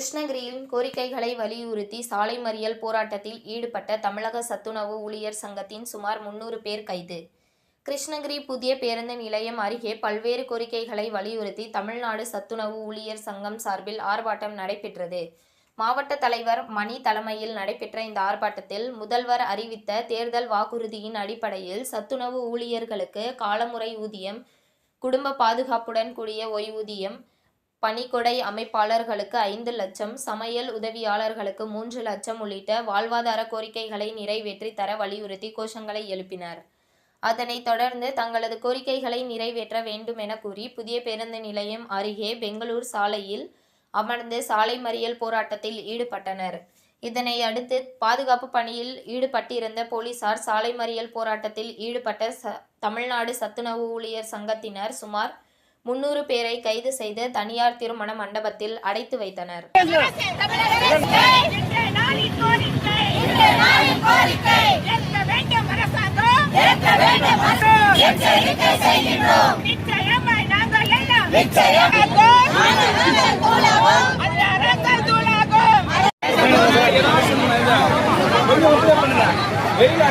கோரிக்கைகளை வலியுறுத்தி சாலை மறியல் போராட்டத்தில் ஈடுபட்ட தமிழக சத்துணவு ஊழியர் சங்கத்தின் சுமார் முன்னூறு பேர் கைது. கிருஷ்ணகிரி புதிய பேருந்து நிலையம் அருகே பல்வேறு கோரிக்கைகளை வலியுறுத்தி தமிழ்நாடு சத்துணவு ஊழியர் சங்கம் சார்பில் ஆர்ப்பாட்டம் நடைபெற்றது. மாவட்ட தலைவர் மணி தலைமையில் நடைபெற்ற இந்த ஆர்ப்பாட்டத்தில் முதல்வர் அறிவித்த தேர்தல் வாக்குறுதியின் அடிப்படையில் சத்துணவு ஊழியர்களுக்கு காலமுறை ஊதியம் குடும்ப பாதுகாப்புடன் கூடிய ஓய்வூதியம் பணிக்கொடை அமைப்பாளர்களுக்கு ஐந்து லட்சம் சமையல் உதவியாளர்களுக்கு மூன்று லட்சம் உள்ளிட்ட வாழ்வாதார கோரிக்கைகளை நிறைவேற்றி தர வலியுறுத்தி கோஷங்களை எழுப்பினர். அதனைத் தொடர்ந்து தங்களது கோரிக்கைகளை நிறைவேற்ற வேண்டும் என கூறி புதிய பேருந்து நிலையம் அருகே பெங்களூர் சாலையில் அமர்ந்து சாலை மறியல் போராட்டத்தில் ஈடுபட்டனர். இதனை அடுத்து பாதுகாப்பு பணியில் ஈடுபட்டிருந்த போலீசார் சாலை மறியல் போராட்டத்தில் ஈடுபட்ட ச தமிழ்நாடு சத்துணவு ஊழியர் சங்கத்தினர் சுமார் முன்னூறு பேரை கைது செய்து தனியார் திருமண மண்டபத்தில் அடைத்து வைத்தனர். இன்றைய